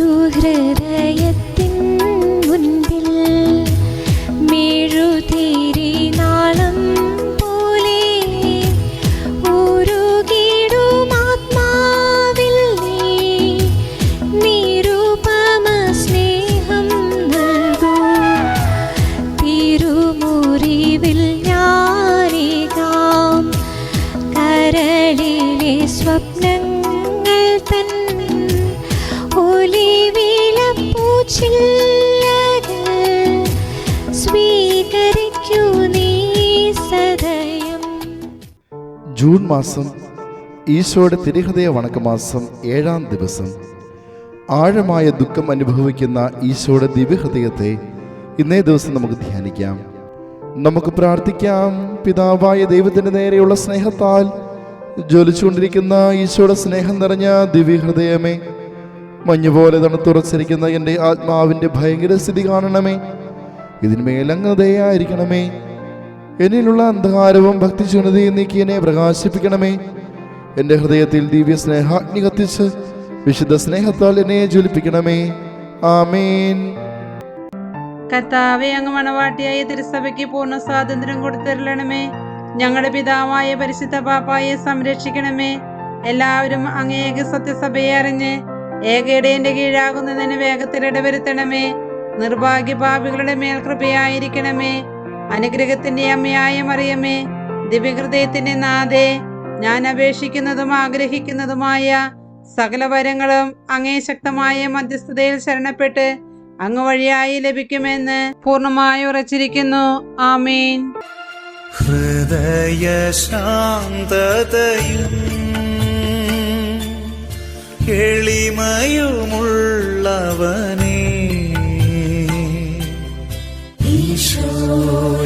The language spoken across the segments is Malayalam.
ഒരു ഹൃദയത്തിൻ മുൻപിൽ മെഴുതിരി നാളം പോലെ ഉരുകിടും ആത്മാവിൽ നീ. നിരുപമ സ്നേഹം നൽകൂ. തിരുമുറിവിൽ ഞാനേകാം. കരളിലെ സ്വപ്നങ്ങൾ ജൂൺ മാസം ഈശോയുടെ തിരുഹൃദയ വണക്കമാസം ഏഴാം ദിവസം. ആഴമായ ദുഃഖം അനുഭവിക്കുന്ന ഈശോയുടെ ദിവ്യഹൃദയത്തെ ഇന്നേ ദിവസം നമുക്ക് ധ്യാനിക്കാം. നമുക്ക് പ്രാർത്ഥിക്കാം. പിതാവായ ദൈവത്തിന്റെ നേരെയുള്ള സ്നേഹത്താൽ ജ്വലിച്ചുകൊണ്ടിരിക്കുന്ന ഈശോയുടെ സ്നേഹം നിറഞ്ഞ ദിവ്യഹൃദയമേ മഞ്ഞുപോലെ തണുത്തുറച്ചിരിക്കുന്ന എന്റെ ആത്മാവിന്റെ ഭയങ്കര സ്ഥിതി കാണണമേ. ഇതിന്മേലങ്ങ് ദയായിരിക്കണമേ. എന്നിലുള്ള അന്ധകാരവും ഭക്തിശൂന്യതയും നീക്കി എന്നെ പ്രകാശിപ്പിക്കണമേ. എന്റെ ഹൃദയത്തിൽ ദിവ്യ സ്നേഹാഗ്നി കത്തിച്ച് വിശുദ്ധ സ്നേഹത്താൽ എന്നെ ജ്വലിപ്പിക്കണമേ. ആമേൻ. കർത്താവെ അങ്ങ് മണവാട്ടിയായ തിരുസഭയ്ക്ക് പൂർണ സ്വാതന്ത്ര്യം കൊടുത്തരളണമേ. ഞങ്ങളുടെ പിതാവായ പരിശുദ്ധ പാപ്പായെ സംരക്ഷിക്കണമേ. എല്ലാവരും അങ്ങേക സത്യസഭയെ അറിഞ്ഞ് ഏകയുടെ കീഴാകുന്നതിന് വേഗത്തിൽ ഇടവരുത്തണമേ. നിർഭാഗ്യ പാപികളുടെ മേൽ കൃപയായിരിക്കണമേ അനുഗ്രഹത്തിന്റെ അമ്മയായ മറിയമ്മേ ദിവ്യഹൃദയത്തിന്റെ നാഥേ ഞാൻ അപേക്ഷിക്കുന്നതും ആഗ്രഹിക്കുന്നതുമായ സകല വരങ്ങളും അങ്ങേ ശക്തമായ മധ്യസ്ഥതയിൽ ശരണപ്പെട്ട് അങ്ങ് വഴിയായി ലഭിക്കുമെന്ന് പൂർണമായി ഉറച്ചിരിക്കുന്നു. ആമീൻ. ഹൃദയ ശാന്തതയും ഈശോയേ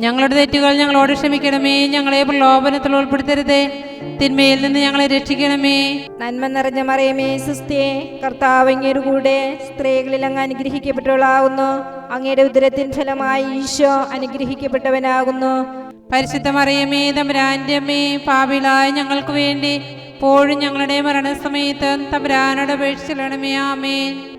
ഞങ്ങളുടെ തെറ്റുകൾ ഞങ്ങളോട് ക്ഷമിക്കണമേ. ഞങ്ങളെ പ്രലോഭനത്തിൽ ഉൾപ്പെടുത്തരുതേ. തിന്മയിൽ നിന്ന് ഞങ്ങളെ രക്ഷിക്കണമേ. നന്മ നിറഞ്ഞ മറിയമേ സുസ്ഥിയെ കർത്താവ് അങ്ങയുടെ കൂടെ സ്ത്രീകളിൽ അങ്ങ് അനുഗ്രഹിക്കപ്പെട്ടവളാകുന്നു അങ്ങയുടെ ഉദരത്തിൻ ഫലമായി ഈശോ അനുഗ്രഹിക്കപ്പെട്ടവനാകുന്നു. പരിശുദ്ധ മറിയമേ തമ്പരാന്റെമ്മേ അമ്മേ പാപിളായ ഞങ്ങൾക്ക് വേണ്ടി പോഴും ഞങ്ങളുടെ മരണസമയത്ത് തമ്പുരാനോട് അപേക്ഷിച്ചിടണമേ. ആമേൻ.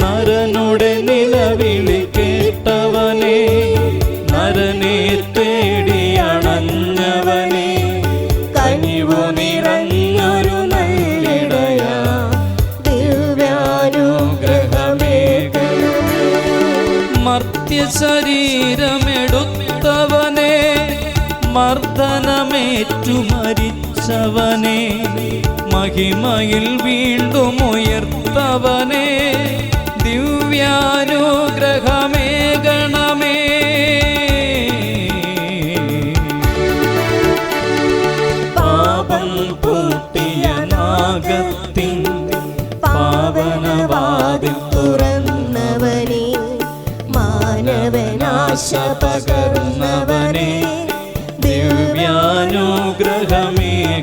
നരനുടെ നിലവിളി കേട്ടവനെ നരനെ തേടി കനിവു നിറഞ്ഞൊരു നല്ലിടയ ശരീരമെടുത്തവനെ മർദ്ദനമേറ്റു മരിച്ചവനെ. മഹിമയിൽ വീണ്ടും ഉയർത്തവനെ ദിവ്യാനുഗ്രഹമേ ഗണമേ പാപം പൂട്ടിയ നാഗത്തിൻ പാവനവാതിൽ തുറന്നവനെ മാനവനാശ പകർന്നവനെ ദിവ്യാനുഗ്രഹമേ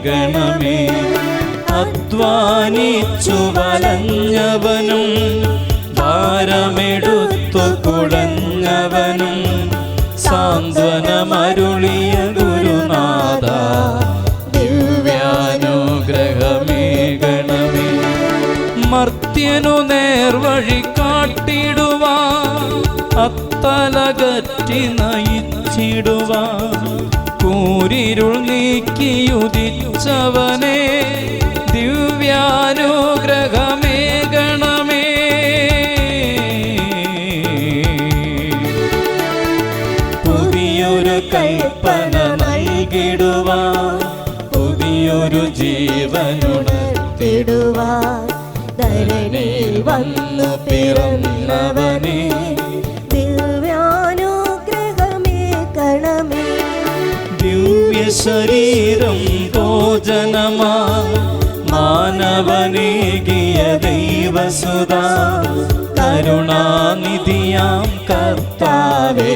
ഗണമേ അധ്വാനിച്ചു വലഞ്ഞവനും ഭാരമെടുത്തു കുടഞ്ഞവനും സാന്ത്വനമരുളിയ ഗുരുനാഥ ദിവ്യാനുഗ്രഹമേകണമേ. മർത്യനു നേർവഴി കാട്ടിടുവാ അത്തലകറ്റി നയിച്ചിടുവാ. കൂരിരുൾ നീക്കിയുതിച്ചവനെ ദിവ്യാനുഗ്രഹമേ. പുതിയൊരു കൽപ്പന നൽകിടുവാ പുതിയൊരു ജീവനുണർത്തിടുവാൻ. ധരണിയിൽ വന്നു പിറന്നവനെ ദിവ്യാനുഗ്രഹമേ കണമേ. ദിവ്യ ശരീരം ഭോജനമാ മാനവനേകിയ ദൈവസുത. കരുണാനിധിയാം കർത്താവേ.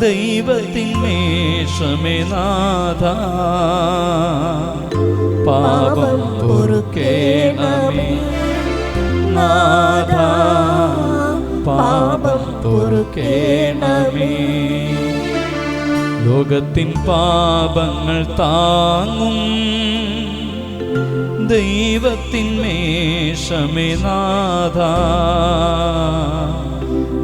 ദൈവത്തിൻ മേഷമേ നാഥ. പാപം പൊറുക്കേണമേ. നാഥ പാപം പൊറുക്കേണമേ. ലോകത്തിൻ പാപങ്ങൾ താങ്ങും ദൈവത്തിൻ മേഷമേ നാഥ.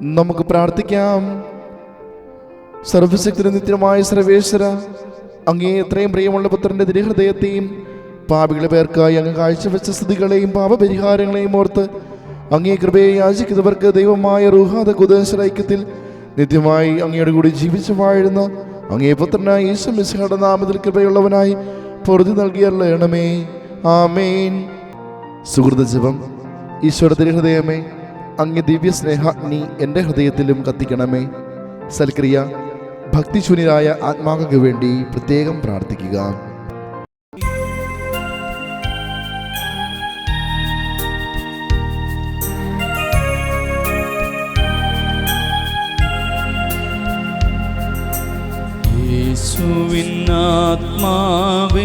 നമുക്ക് പ്രാർത്ഥിക്കാം. സർവശക്തി നിത്യമായ സർവേശ്വര അങ്ങേ എത്രയും പ്രിയമുള്ള പുത്രന്റെ തിരുഹൃദയത്തെയും പാപികളെ പേർക്കായി അങ്ങ് കാഴ്ചവെച്ച സ്ഥിതികളെയും പാപപരിഹാരങ്ങളെയും ഓർത്ത് അങ്ങേ കൃപയെ യാചിക്കുന്നവർക്ക് ദൈവമായ റുഹാദ കുദേശ നിത്യമായി അങ്ങയുടെ കൂടി ജീവിച്ചു വാഴുന്ന അങ്ങേ പുത്രനായ ഈശോ മിശിഹയുടെ നാമത്തിൽ കൃപയുള്ളവനായി പൊറുതി നൽകിയല്ലണമേ ആമേൻ. സുഹൃത ജപം ഈശോയുടെ ഹൃദയമേ അങ്ങ് ദിവ്യ സ്നേഹാഗ്നി എന്റെ ഹൃദയത്തിലും കത്തിക്കണമേ. സൽക്രിയ ഭക്തിശൂന്യരായ ആത്മാക്കൾക്ക് വേണ്ടി പ്രത്യേകം പ്രാർത്ഥിക്കുക. യേശുവിനാത്മാവേ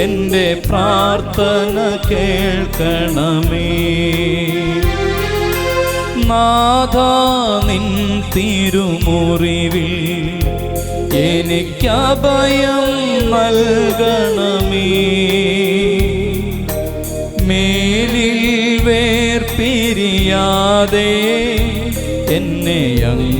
എന്റെ പ്രാർത്ഥന കേൾക്കണമേ. നാഥ നിൻ തിരുമുറിവിൽ എനിക്കഭയം നൽകണമേ. മേലിൽ വേർപിരിയാതെ എന്നെ അങ്ങ്